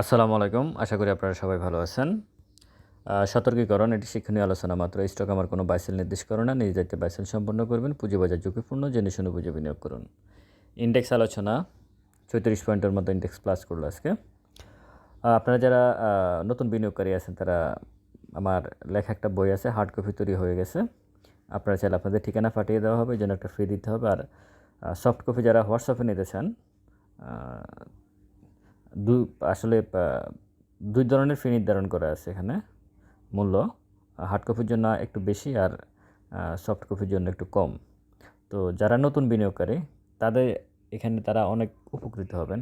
আসসালামু আলাইকুম। আশা করি আপনারা সবাই ভালো আছেন। সতর্কীকরণ, এটি শিক্ষণীয় আলোচনা মাত্র। স্টক আমার কোনো বাইসেল নির্দেশ করে না। নিজ দায়িত্বে বাইসেল সম্পন্ন করবেন। পুঁজিবাজার ঝুঁকিপূর্ণ, জেনে শুনে বুঝে বিনিয়োগ করুন। ইন্ডেক্স আলোচনা, চৌত্রিশ পয়েন্টের মতো ইন্ডেক্স প্লাস করল আজকে। আপনারা যারা নতুন বিনিয়োগকারী আছেন, তারা আমার লেখা একটা বই আছে হার্ড কপি তৈরি হয়ে গেছে। আপনারা চাইলে আপনাদের ঠিকানা পাঠিয়ে দেওয়া হবে এই জন্য একটা ফ্রি দিতে হবে। আর সফট কপি যারা হোয়াটসঅ্যাপে নিতে চান দু, আসলে দুই ধরনের ফি নির্ধারণ করা আছে এখানে। মূল্য হার্ড কপির জন্য একটু বেশি আর সফট কপির জন্য একটু কম। তো যারা নতুন বিনিয়োগকারী, তাদের এখানে তারা অনেক উপকৃত হবেন।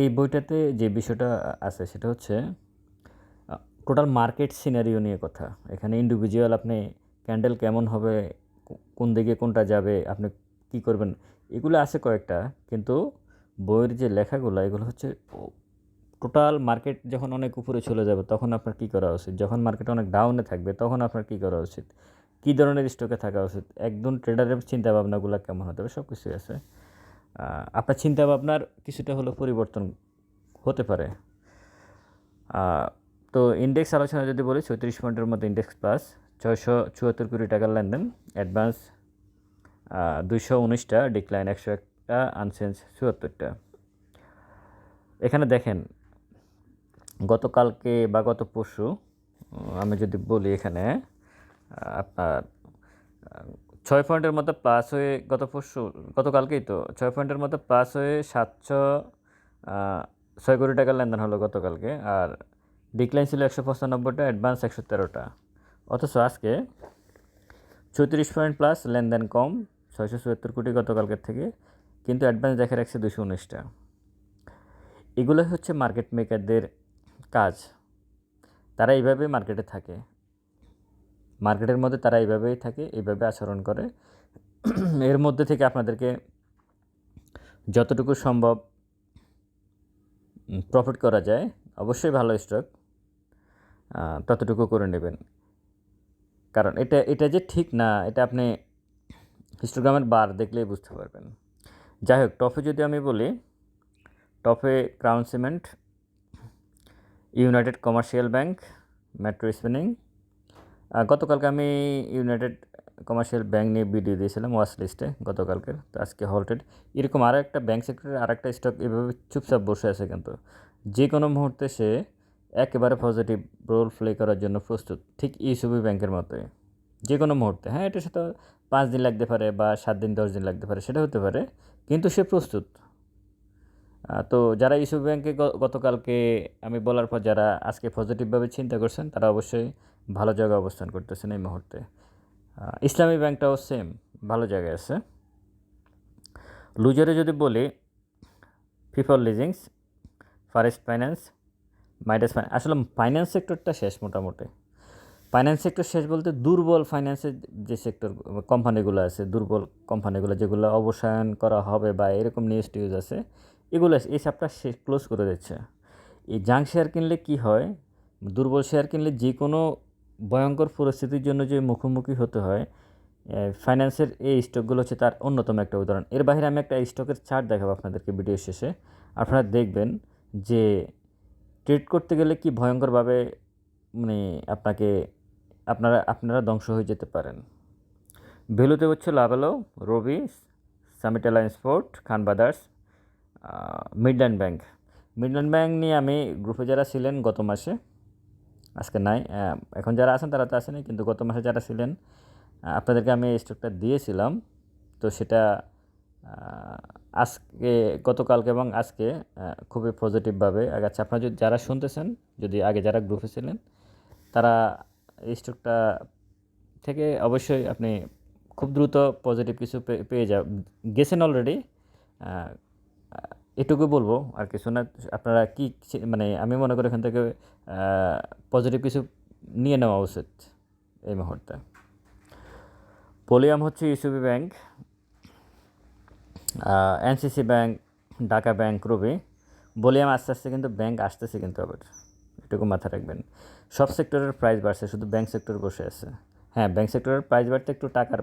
এই বইটাতে যে বিষয়টা আছে সেটা হচ্ছে টোটাল মার্কেট সিনারিও নিয়ে কথা। এখানে ইন্ডিভিজুয়াল আপনি ক্যান্ডেল কেমন হবে কোন দিকে কোনটা যাবে, আপনি কি করবেন, এগুলো আছে কয়েকটা। কিন্তু বইয়ের যে লেখাগুলো, এগুলো হচ্ছে টোটাল মার্কেট যখন অনেক উপরে চলে যাবে, তখন আপনার কী করা উচিত? যখন মার্কেট অনেক ডাউনে থাকবে, তখন আপনার কী করা উচিত? কী ধরনের স্টকে থাকা উচিত? একদম ট্রেডারের চিন্তা ভাবনাগুলো কেমন হতে হবে সব কিছুই আছে আপনার চিন্তা ভাবনার কিছুটা হলেও পরিবর্তন হতে পারে। তো ইন্ডেক্স আলোচনা যদি বলি চৌত্রিশ পয়েন্টের মধ্যে ইন্ডেক্স প্লাস ছয়শো চুয়াত্তর কোটি টাকার লেনদেন অ্যাডভান্স দুইশো উনিশটা ডিক্লাইন একশো একটা আনসেন্স চুয়াত্তরটা। এখানে দেখেন, গতকালকে বা গত পরশু আমি যদি বলি এখানে আপনার ছয় পয়েন্টের মতো প্লাস হয়ে গত পরশু, গতকালকেই তো, ছয় পয়েন্টের মতো প্লাস হয়ে সাতশো ছয় কোটি টাকার লেনদেন হলো গতকালকে, আর ডিক্লাইন ছিল একশো পঁচানব্বইটা অ্যাডভান্স একশো তেরোটা। অথচ আজকে চৌত্রিশ পয়েন্ট প্লাস লেনদেন কম, ছয়শো চুয়াত্তর কোটি গতকালকের থেকে কিন্তু অ্যাডভান্স দেখা রাখছে দুশো উনিশটা। এগুলো হচ্ছে মার্কেট মেকারদের কাজ। তারা এইভাবে মার্কেটে থাকে। মার্কেটের মধ্যে তারা এইভাবেই থাকে, এইভাবে আচরণ করে। এর মধ্যে থেকে আপনাদেরকে যতটুকু সম্ভব প্রফিট করা যায়, অবশ্যই ভালো স্টক ততটুকু করে নেবেন। কারণ এটা এটা যে ঠিক না, এটা আপনি হিস্টোগ্রামের বার দেখলেই বুঝতে পারবেন। যাই হোক টপে যদি আমি বলি টপে Crown Cement, United Commercial Bank, Metro Spinning গতকালকে আমি ইউনাইটেড কমার্শিয়াল ব্যাংক নিয়ে ভিডিও দিয়েছিলাম ওয়াচ লিস্টে গতকালকের তো আজকে হল্টেড এরকম আরও একটা ব্যাংক সেক্টরের আর একটা স্টক এভাবে চুপচাপ বসে আছে কিন্তু। যে কোনো মুহূর্তে সে একেবারে পজিটিভ রোল প্লে করার জন্য প্রস্তুত, ঠিক ইউসুবি ব্যাংকের মতোই। যে কোনো মুহূর্তে হ্যাঁ এটা সাথে পাঁচ দিন লাগতে পারে বা সাত দিন, দশ দিন লাগতে পারে, সেটা হতে পারে। কিন্তু সে প্রস্তুত। তো যারা ইস্যু ব্যাংকে গতকালকে আমি বলার পর যারা আজকে পজিটিভভাবে চিন্তা করছেন, তারা অবশ্যই ভালো জায়গায় অবস্থান করতেছেন এই মুহূর্তে। ইসলামী ব্যাংকটাও সেম ভালো জায়গায় আছে। লুজারে যদি বলি ফিফল leasings forest finance Midas finance আসলে ফাইন্যান্স সেক্টরটা শেষ মোটামুটি। ফাইন্যান্স সেক্টর শেষ বলতে দুর্বল ফাইন্যান্সের যে সেক্টর কোম্পানিগুলো আছে, দুর্বল কোম্পানিগুলো যেগুলো অবসায়ন করা হবে বা এরকম নিউজ টিউজ আছে, এগুলো এই সাপটা শেষ ক্লোজ করে দিচ্ছে। এই জাং শেয়ার কিনলে কি হয়? দুর্বল শেয়ার কিনলে যে কোনো ভয়ঙ্কর পরিস্থিতির জন্য যে মুখোমুখি হতে হয় ফাইন্যান্সের এই স্টকগুলো হচ্ছে তার অন্যতম একটা উদাহরণ। এর বাইরে আমি একটা স্টকের চার্ট দেখাবো আপনাদেরকে ভিডিও শেষে। আপনারা দেখবেন যে ট্রেড করতে গেলে কি ভয়ঙ্করভাবে মানে আপনাকে আপনারা আপনারা ধ্বংস হয়ে যেতে পারেন। ভ্যালুতে হচ্ছে Lovello, Robi, Summit Alliance Port, Khan Brothers Midland Bank. Midland Bank নিয়ে আমি গ্রুপে যারা ছিলেন গত মাসে, আজকে নাই এখন যারা আছেন তারা তো আসেনি, কিন্তু গত মাসে যারা ছিলেন আপনাদেরকে আমি স্টকটা দিয়েছিলাম। তো সেটা আজকে, গতকালকে এবং আজকে খুবই পজিটিভভাবে আগাচ্ছে। আপনারা যদি, যারা শুনতেছেন, যদি আগে যারা গ্রুপে ছিলেন, তারা স্টকটা থেকে অবশ্যই আপনি খুব দ্রুত পজিটিভ কিছু পেয়ে যা গেছেন অলরেডি এটুকু বলব, আর কিছু না, আপনারা কি মানে আমি মনে করি এখান থেকে পজিটিভ কিছু নিয়ে নেওয়া উচিত এই মুহূর্তে। পলিয়াম হচ্ছে UCB bank NCC bank Dhaka bank Robi volume আস্তে আস্তে কিন্তু ব্যাংক আসতেছে কিন্তু আবার, এটুকু মাথায় রাখবেন। সব সেক্টরের প্রাইস বাড়ছে, শুধু ব্যাংক সেক্টর বসে আছে। হ্যাঁ ব্যাংক সেক্টরের প্রাইস বাড়তে একটু টাকার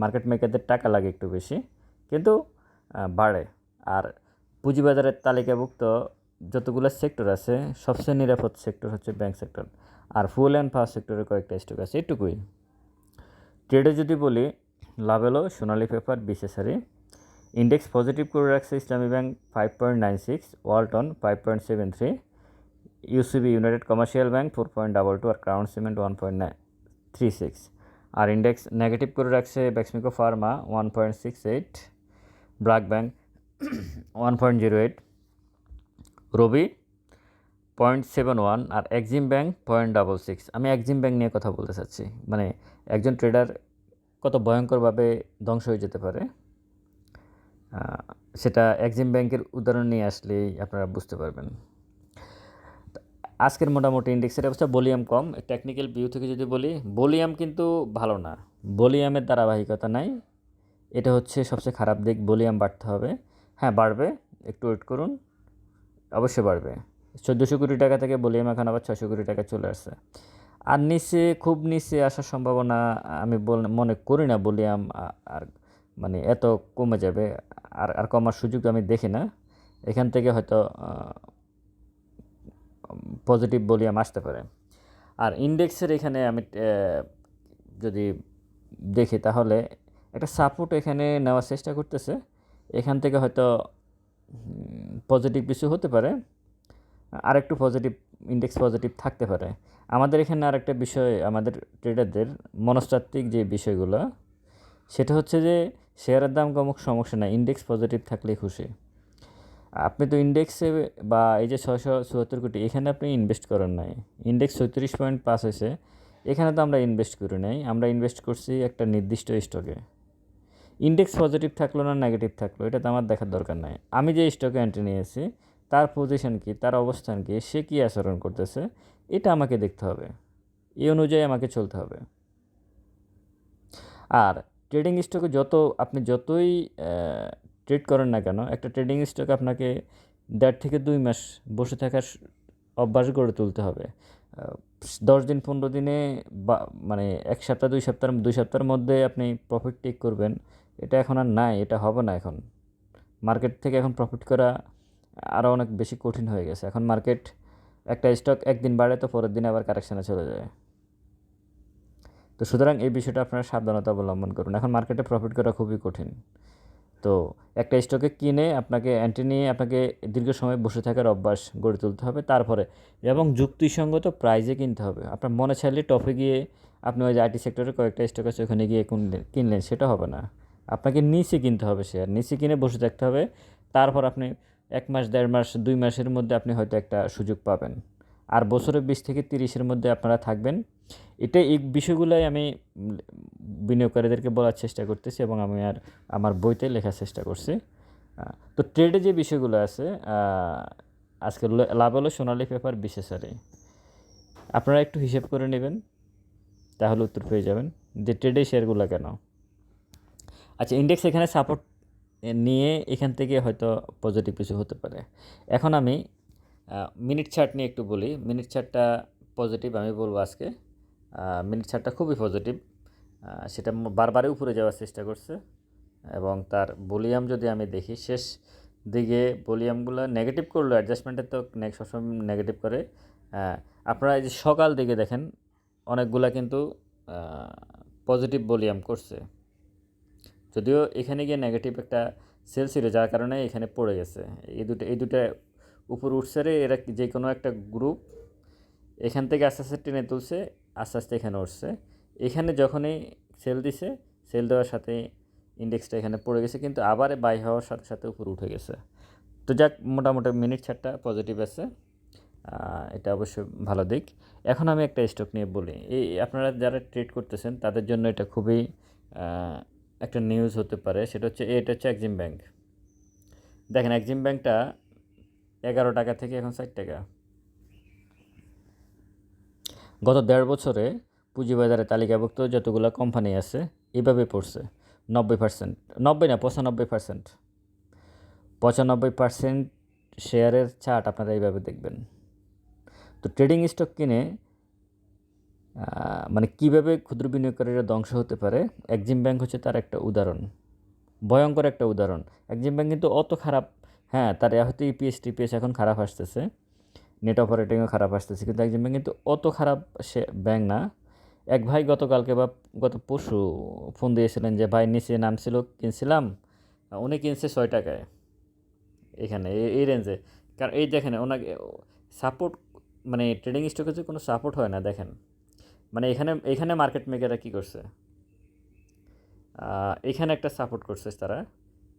মার্কেট মেকারদের টাকা লাগে একটু বেশি, কিন্তু বাড়ে। আর পুঁজিবাজারের তালিকাভুক্ত যতগুলো সেক্টর আছে, সবচেয়ে নিরাপদ সেক্টর হচ্ছে ব্যাংক সেক্টর আর ফুল অ্যান্ড পাওয়ার সেক্টরের কয়েকটা স্টক আছে, এটুকুই। ট্রেডে যদি বলি, লাভ এলো সোনালী পেপার বিশেষারি। ইন্ডেক্স পজিটিভ করে রাখছে Islami bank five point nine six Walton five point seven three UCB United Commercial Bank four point double two আর Crown Cement one point nine three six আর index negative করে রাখছে Beximco pharma one point six eight BRAC bank one point zero eight Robi point seven one আর Exim bank point double six আমি Exim bank নিয়ে কথা বলতে চাচ্ছি। মানে একজন tedder কত ভয়ঙ্করভাবে ধ্বংস হয়ে যেতে পারে। সেটা এক্সিম ব্যাংকের উদাহরণ নিয়ে আসলেই আপনারা বুঝতে পারবেন। আজকের মোটামুটি ইন্ডেক্সের অবস্থা ভলিউম কম। টেকনিক্যাল ভিউ থেকে যদি বলি ভলিউম কিন্তু ভালো না। ভলিউমের ধারাবাহিকতা নাই। এটা হচ্ছে সবচেয়ে খারাপ দিক ভলিউম বাড়তে হবে। হ্যাঁ বাড়বে। একটু ওয়েট করুন। অবশ্যই বাড়বে। চোদ্দোশো কোটি টাকা থেকে ভলিউম এখন আবার ছশো কোটি টাকা চলে আসছে। আর নিচে, খুব নিচে আসার সম্ভাবনা আমি বল মনে করি না ভলিউম আর মানে এত কমে যাবে। আর আর কমার সুযোগ আমি দেখি না। এখান থেকে হয়তো পজিটিভ ভলিউম আসতে পারে। আর ইন্ডেক্সের এখানে আমি যদি দেখি তাহলে একটা সাপোর্ট এখানে নেওয়ার চেষ্টা করতেছে। এখান থেকে হয়তো পজিটিভ কিছু হতে পারে আর একটু পজিটিভ ইন্ডেক্স পজিটিভ থাকতে পারে। আমাদের এখানে আরেকটা বিষয়, আমাদের ট্রেডারদের মনস্তাত্ত্বিক যে বিষয়গুলো, সেটা হচ্ছে যে শেয়ারের দাম কমুক, সমস্যা নাই। ইন্ডেক্স পজিটিভ থাকলেই খুশি। আপনি তো ইন্ডেক্সে বা এই যে ছয়শো চুয়াত্তর কোটি, এখানে আপনি ইনভেস্ট করেন নাই। ইন্ডেক্স ছয়ত্রিশ পয়েন্ট পাস হয়েছে, এখানে তো আমরা ইনভেস্ট করি নাই। আমরা ইনভেস্ট করছি একটা নির্দিষ্ট স্টকে ইন্ডেক্স পজিটিভ থাকল না নেগেটিভ থাকল, এটা তো আমার দেখার দরকার নাই। আমি যে স্টকে এন্ট্রি নিয়েছি, তার পজিশন কি, তার অবস্থান কি, সে কী আচরণ করতেছে, এটা আমাকে দেখতে হবে। এই অনুযায়ী আমাকে চলতে হবে। আর ট্রেডিং স্টকে যত, আপনি যতই ট্রেড করেন না কেন? একটা ট্রেডিং স্টক আপনাকে দেড় থেকে দুই মাস বসে থাকার অভ্যাস গড়ে তুলতে হবে। দশ দিন, পনেরো দিনে বা মানে এক সপ্তাহ, দুই সপ্তাহ, দুই সপ্তাহের মধ্যে আপনি প্রফিট টেক করবেন। এটা এখন আর নাই, এটা হবে না এখন। মার্কেট থেকে এখন প্রফিট করা আরও অনেক বেশি কঠিন হয়ে গেছে। এখন মার্কেট একটা স্টক একদিন বাড়ে তো পরের দিন আবার কারেকশানে চলে যায়। তো সুতরাং এই বিষয়টা আপনারা সাবধানতা অবলম্বন করুন। এখন মার্কেটে প্রফিট করা খুবই কঠিন। তো একটা স্টকে কিনে আপনাকে অ্যান্টি নিয়ে আপনাকে দীর্ঘ সময় বসে থাকার অভ্যাস গড়ে তুলতে হবে। তারপরে এবং যুক্তিসঙ্গত প্রাইজে কিনতে হবে। আপনার মনে চাইলে টপে গিয়ে আপনি ওই যে আইটি সেক্টরে কয়েকটা স্টক আছে, ওখানে গিয়ে কিনলেন সেটা হবে না। আপনাকে নিচে কিনতে হবে শেয়ার নিচে কিনে বসে থাকতে হবে। তারপর আপনি এক মাস, দেড় মাস, দুই মাসের মধ্যে আপনি হয়তো একটা সুযোগ পাবেন। আর বছরে বিশ থেকে তিরিশের মধ্যে আপনারা থাকবেন। এটা এই বিষয়গুলোই আমি বিনিয়োগকারীদেরকে বলার চেষ্টা করতেছি এবং আমি আর আমার বইতে লেখার চেষ্টা করছি। তো ট্রেডে যে বিষয়গুলো আছে আজকে লাভ হলো সোনালি পেপার বিশেষারে আপনারা একটু হিসেব করে নেবেন, তাহলে উত্তর পেয়ে যাবেন যে ট্রেডে শেয়ারগুলো কেন। আচ্ছা ইন্ডেক্স এখানে সাপোর্ট নিয়ে এখান থেকে হয়তো পজিটিভ কিছু হতে পারে। এখন আমি মিনিট চার্ট নিয়ে একটু বলি। মিনিট চার্টটা পজিটিভ আমি বলব আজকে। মিনিট চার্টটা খুবই পজিটিভ সেটা বারবারই উপরে যাওয়ার চেষ্টা করছে। এবং তার ভলিউম যদি আমি দেখি, শেষ দিকে ভলিউমগুলো নেগেটিভ করল অ্যাডজাস্টমেন্টের তো সবসময় নেগেটিভ করে। আপনারা এই যে সকাল দিকে দেখেন, অনেকগুলা কিন্তু পজিটিভ ভলিউম করছে। যদিও এখানে গিয়ে নেগেটিভ একটা সেল ছিল, যার কারণে এখানে পড়ে গেছে। এই দুটো এই দুটো উপর উঠছে রে, এরা যে কোনো একটা গ্রুপ এখান থেকে আস্তে আস্তে টেনে তুলছে, আস্তে আস্তে এখানে উঠছে। এখানে যখনই সেল দিছে সেল দেওয়ার সাথে ইন্ডেক্সটা এখানে পড়ে গেছে, কিন্তু আবার বাই হওয়ার সাথে সাথে উপর উঠে গেছে। তো যাক, মোটামুটি মিনিট ছাড়টা পজিটিভ আছে। এটা অবশ্যই ভালো দিক। এখন আমি একটা স্টক নিয়ে বলি। এই আপনারা যারা ট্রেড করতেছেন, তাদের জন্য এটা খুবই একটা নিউজ হতে পারে। সেটা হচ্ছে, এটা হচ্ছে এক্সিম ব্যাংক দেখেন এক্সিম ব্যাংকটা এগারো টাকা থেকে এখন ষাট টাকা। গত দেড় বছরে পুঁজিবাজারে তালিকাভুক্ত যতগুলো কোম্পানি আছে, এভাবে পড়ছে। নব্বই পার্সেন্ট নব্বই না, পঁচানব্বই পার্সেন্ট পঁচানব্বই পার্সেন্ট শেয়ারের চার্ট আপনারা এইভাবে দেখবেন। তো ট্রেডিং স্টক কিনে মানে কীভাবে ক্ষুদ্র বিনিয়োগকারীরা ধ্বংস হতে পারে এক্সিম ব্যাংক হচ্ছে তার একটা উদাহরণ। ভয়ঙ্কর একটা উদাহরণ। এক্সিম ব্যাংক কিন্তু অত খারাপ হ্যাঁ তার হয়তো ইপিএস টিপিএস এখন খারাপ আসতেছে। নেট অপারেটিংও খারাপ আসতেছে। কিন্তু একজন ব্যাংক কিন্তু অত খারাপ সে ব্যাংক না। এক ভাই গতকালকে বা গত পরশু ফোন দিয়েছিলেন যে, ভাই, নিচে নাম ছিল কিনছিলাম, উনি কিনছে ছয় টাকায়। এখানে এই- এই রেঞ্জে কারণ এই দেখেন, ওনাকে সাপোর্ট মানে ট্রেডিং স্টকে যে কোনো সাপোর্ট হয় না, দেখেন। মানে এখানে এখানে মার্কেট মেকাররা কী করছে? এখানে একটা সাপোর্ট করছে তারা।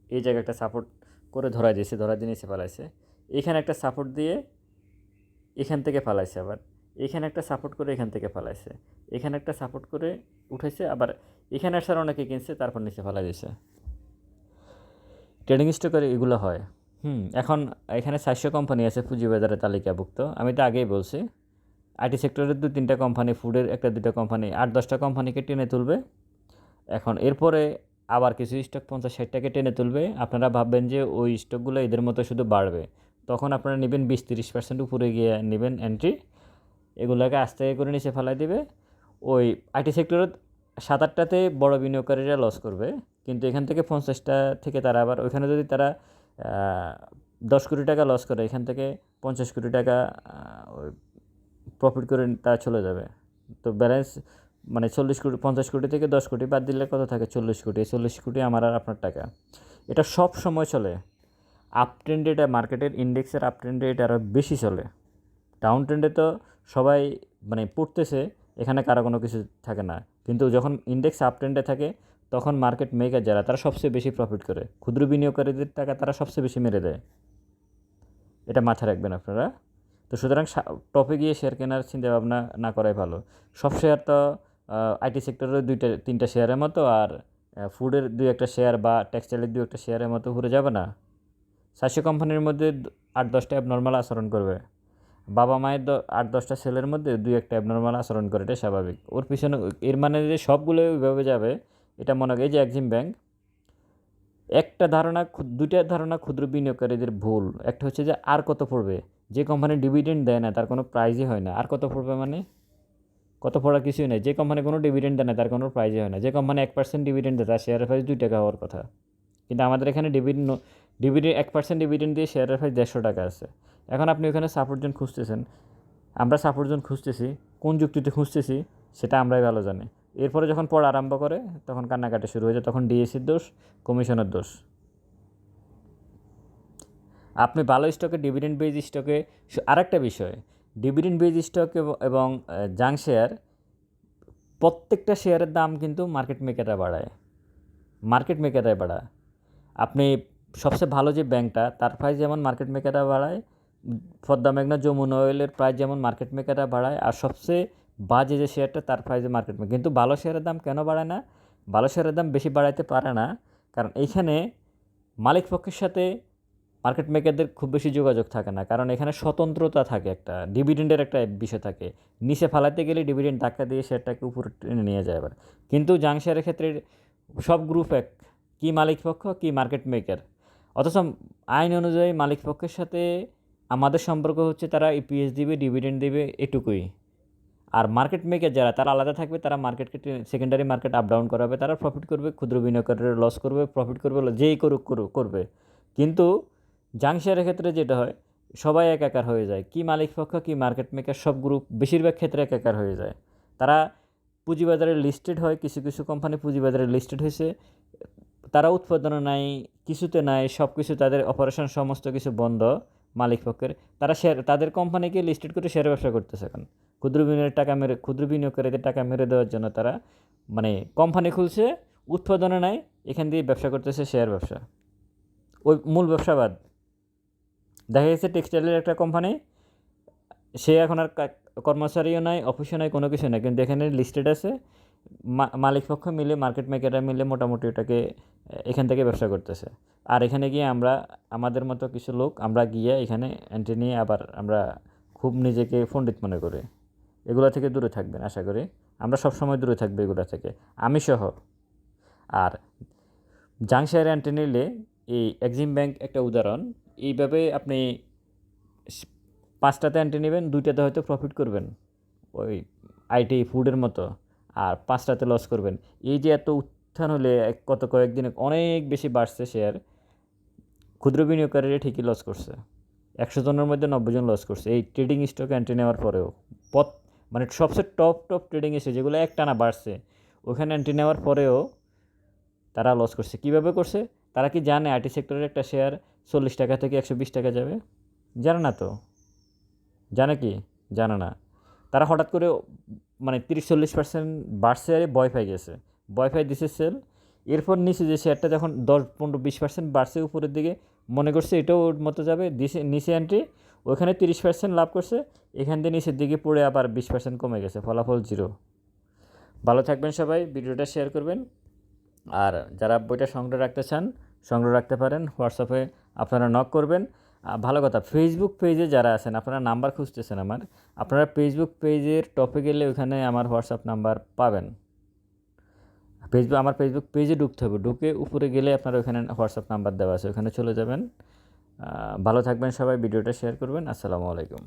এই জায়গায় একটা সাপোর্ট করে ধরা দিয়েছে ধরা দিয়ে নিচে পালাইছে এখানে একটা সাপোর্ট দিয়ে এখান থেকে পালাইছে আবার। এখানে একটা সাপোর্ট করে এখান থেকে পালাইছে এখানে একটা সাপোর্ট করে উঠেছে আবার এখানে আসার অনেকে কিনছে, তারপর নিচে ফালাই দিয়েছে। ট্রেডিং স্টকের এগুলো হয়। হুম, এখন এখানে চারশো কোম্পানি আছে পুঁজিবাজারে তালিকাভুক্ত। আমি তো আগেই বলছি। আইটি সেক্টরের দু তিনটা কোম্পানি ফুডের একটা দুটা কোম্পানি আট দশটা কোম্পানিকে টেনে তুলবে। এখন এরপরে আবার কিছু স্টক পঞ্চাশ ষাটটাকে টেনে তুলবে। আপনারা ভাববেন যে ওই স্টকগুলো এদের মতো শুধু বাড়বে। তখন আপনারা নেবেন বিশ তিরিশ পার্সেন্ট উপরে গিয়ে নেবেন এন্ট্রি এগুলোকে আস্তে করে নিচে ফেলাই দিবে। ওই আইটি সেক্টরের সাত আটটাতে বড় বিনিয়োগকারীরা লস করবে। কিন্তু এখান থেকে পঞ্চাশটা থেকে তারা আবার ওইখানে যদি তারা দশ কোটি টাকা লস করে, এখান থেকে পঞ্চাশ কোটি টাকা প্রফিট করে তারা চলে যাবে। তো ব্যালেন্স মানে চল্লিশ কোটি, পঞ্চাশ কোটি থেকে দশ কোটি বাদ দিলে কত থাকে? চল্লিশ কোটি। চল্লিশ কোটি আমার আর আপনার টাকা। এটা সব সময় চলে। আপ ট্রেন্ডে এটা মার্কেটের ইন্ডেক্সের আপ ট্রেন্ডে এটা আরও বেশি চলে। ডাউন ট্রেন্ডে তো সবাই মানে পড়তেছে, এখানে কারও কোনো কিছু থাকে না। কিন্তু যখন ইন্ডেক্স আপ ট্রেন্ডে থাকে, তখন মার্কেট মেকার যারা, তারা সবচেয়ে বেশি প্রফিট করে। ক্ষুদ্র বিনিয়োগকারীদের টাকা তারা সবচেয়ে বেশি মেরে দেয়। এটা মাথায় রাখবেন আপনারা। তো সুতরাং টপে গিয়ে শেয়ার কেনার চিন্তা ভাবনা না করাই ভালো। সব শেয়ার তো আইটি সেক্টরের দুইটা, তিনটা শেয়ারের মতো আর ফুডের দুই একটা শেয়ার বা টেক্সটাইলের দুই একটা শেয়ারের মতো ঘুরে যাবে না। চারশো কোম্পানির মধ্যে আট দশটা অ্যাবনর্মাল আচরণ করবে। বাবা মায়ের আট দশটা ছেলের মধ্যে দুই একটা অ্যাবনর্মাল আচরণ করে এটা স্বাভাবিক। ওর পিছনে, এর মানে যে সবগুলো ওইভাবে যাবে, এটা মনে হয় যে এক্সিম ব্যাংক একটা ধারণা দুইটা ধারণা ক্ষুদ্র বিনিয়োগকারীদের ভুল। একটা হচ্ছে যে আর কত পড়বে? যে কোম্পানি ডিভিডেন্ড দেয় না, তার কোনো প্রাইজই হয় না। আর কত পড়বে মানে? কত পড়ার কিছুই নেই, যে কোম্পানি কোনো ডিভিডেন্ড দেয় না, তার কোনো প্রাইজই হয় না। যে কোম্পানি এক পার্সেন্ট ডিভিডেন্ড দেয়, তার শেয়ারের প্রাইস দুই টাকা হওয়ার কথা। কিন্তু আমাদের এখানে ডিভিডেন্ড ডিভিডেন্ড এক পার্সেন্ট ডিভিডেন্ড দিয়ে শেয়ারের প্রাইস দেড়শো টাকা আছে। এখন আপনি ওখানে সাপোর্টজন খুঁজতেছেন, আমরা সাপোর্টজন খুঁজতেছি, কোন যুক্তিতে খুঁজতেছি, সেটা আমরাই ভালো জানি। এরপরে যখন পড়া আরম্ভ করে, তখন কান্নাকাটি শুরু হয়ে যায়, তখন ডিএসির দোষ, কমিশনের দোষ। আপনি ভালো স্টকে ডিভিডেন্ড বেজ স্টকে আরেকটা বিষয় ডিভিডেন্ড বেজ স্টক এবং জাং শেয়ার, প্রত্যেকটা শেয়ারের দাম কিন্তু মার্কেট মেকাররা বাড়ায়। মার্কেট মেকাররাই বাড়ায়। আপনি সবচেয়ে ভালো যে ব্যাংকটা, তার প্রাইস যেমন মার্কেট মেকাররা বাড়ায়, পদ্মা মেঘনা যমুনা অয়েলের প্রাইস যেমন মার্কেট মেকাররা বাড়ায়, আর সবচেয়ে বাজে যে শেয়ারটা, তার প্রাইসে মার্কেট মেকার কিন্তু ভালো শেয়ারের দাম কেন বাড়ায় না? ভালো শেয়ারের দাম বেশি বাড়াইতে পারে না, কারণ এইখানে মালিক পক্ষের সাথে মার্কেট মেকারদের খুব বেশি যোগাযোগ থাকে না, কারণ এখানে স্বতন্ত্রতা থাকে একটা ডিভিডেন্ডের একটা বিষয় থাকে। নিচে ফালাতে গেলে ডিভিডেন্ড ধাক্কা দিয়ে শেয়ারটাকে উপরে টেনে নিয়ে যায় আবার। কিন্তু জাং শেয়ারের ক্ষেত্রে সব গ্রুপ এক, কী মালিক পক্ষ, কী মার্কেট মেকার অথচ আইন অনুযায়ী মালিক পক্ষের সাথে আমাদের সম্পর্ক হচ্ছে তারা ইপিএস দিবে ডিভিডেন্ড দিবে, এটুকুই। আর মার্কেট মেকার যারা, তারা আলাদা থাকবে, তারা মার্কেটকে সেকেন্ডারি মার্কেট আপ ডাউন করাবে, তারা প্রফিট করবে, ক্ষুদ্র বিনিয়োগকারীরা লস করবে প্রফিট করবে, যেই করুক করুক, করবে। কিন্তু জাং শেয়ারের ক্ষেত্রে যেটা হয়, সবাই একাকার হয়ে যায়। কি মালিক পক্ষ, কি মার্কেট মেকার সব গ্রুপ বেশিরভাগ ক্ষেত্রে একাকার হয়ে যায়। তারা পুঁজিবাজারে লিস্টেড হয়, কিছু কিছু কোম্পানি পুঁজিবাজারে লিস্টেড হয়েছে। তারা উৎপাদনে নাই, কিছুতে নাই সব কিছু তাদের অপারেশন সমস্ত কিছু বন্ধ মালিক পক্ষের। তারা শেয়ার তাদের কোম্পানিকে লিস্টেড করে শেয়ার ব্যবসা করতেছে এখন। ক্ষুদ্র বিনিয়োগের টাকা মেরে, ক্ষুদ্র বিনিয়োগকারীদের টাকা মেরে দেওয়ার জন্য তারা মানে কোম্পানি খুলছে উৎপাদনে নাই, এখান দিয়ে ব্যবসা করতেছে শেয়ার ব্যবসা। ওই মূল ব্যবসা বাদ। দেখা গেছে টেক্সটাইলের একটা কোম্পানি সে এখন আর কর্মচারীও নাই অফিসও নাই, কোনো কিছু নাই। কিন্তু এখানে লিস্টেড আছে, মা- মালিক পক্ষ মিলে মার্কেট মেকাররা মিলে মোটামুটি ওটাকে এখান থেকে ব্যবসা করতেছে। আর এখানে গিয়ে আমরা, আমাদের মতো কিছু লোক আমরা গিয়ে এখানে এন্ট্রি নিয়ে আবার আমরা খুব নিজেকে পণ্ডিত মনে করি। এগুলো থেকে দূরে থাকবেন, আশা করি। আমরা সব সময় দূরে থাকব এগুলো থেকে। আমি সহ। আর জাং শেয়ার এন্ট্রি নিলে এই এক্সিম ব্যাংক একটা উদাহরণ এইভাবে আপনি পাঁচটাতে অ্যান্টি নেবেন, দুইটাতে হয়তো প্রফিট করবেন। ওই আইটি ফুডের মতো, আর পাঁচটাতে লস করবেন। এই যে এত উত্থান হলে গত কয়েকদিনে অনেক বেশি বাড়ছে শেয়ার ক্ষুদ্র বিনিয়োগকারীরা ঠিকই লস করছে। একশো জনের মধ্যে নব্বই জন লস করছে। এই ট্রেডিং স্টকে অ্যান্টি নেওয়ার পরেও পথ মানে সবচেয়ে টপ টপ ট্রেডিং এসে যেগুলো একটানা বাড়ছে, ওখানে অ্যান্টি নেওয়ার পরেও তারা লস করছে। কীভাবে করছে? তারা কি জানে আইটি সেক্টরের একটা শেয়ার চল্লিশ টাকা থেকে একশো বিশ টাকা যাবে? জানে না তো। জানে কি? জানে না। তারা হঠাৎ করে মানে তিরিশ চল্লিশ পার্সেন্ট বাড়ছে আরে ভয় পাই গেছে। ভয় পাই দিছে সেল এরপর নিচে যে শেয়ারটা যখন দশ, পনেরো, বিশ পার্সেন্ট বাড়ছে উপরের দিকে মনে করছে এটাও ওর মতো যাবে, দিছে নিচে এন্ট্রি ওখানে তিরিশ পার্সেন্ট লাভ করছে, এখান দিয়ে নিচের দিকে পড়ে আবার বিশ পার্সেন্ট কমে গেছে, ফলাফল জিরো ভালো থাকবেন সবাই, ভিডিওটা শেয়ার করবেন। আর যারা বইটা সংগ্রহ রাখতে চান, সংগ্রহ রাখতে পারেন, হোয়াটসঅ্যাপে আপনারা নক করবেন। ভালো কথা ফেসবুক পেজে যারা আছেন, আপনারা নাম্বার খুঁজতেছেন আমার, আপনারা ফেসবুক পেজের টপে গেলে ওখানে আমার হোয়াটসঅ্যাপ নাম্বার পাবেন। ফেসবুক আমার ফেসবুক পেজে ঢুকতে হবে, ঢুকে উপরে গেলে আপনার ওখানে হোয়াটসঅ্যাপ নাম্বার দেওয়া আছে, ওখানে চলে যাবেন। ভালো থাকবেন সবাই, ভিডিওটা শেয়ার করবেন, আসসালামু আলাইকুম।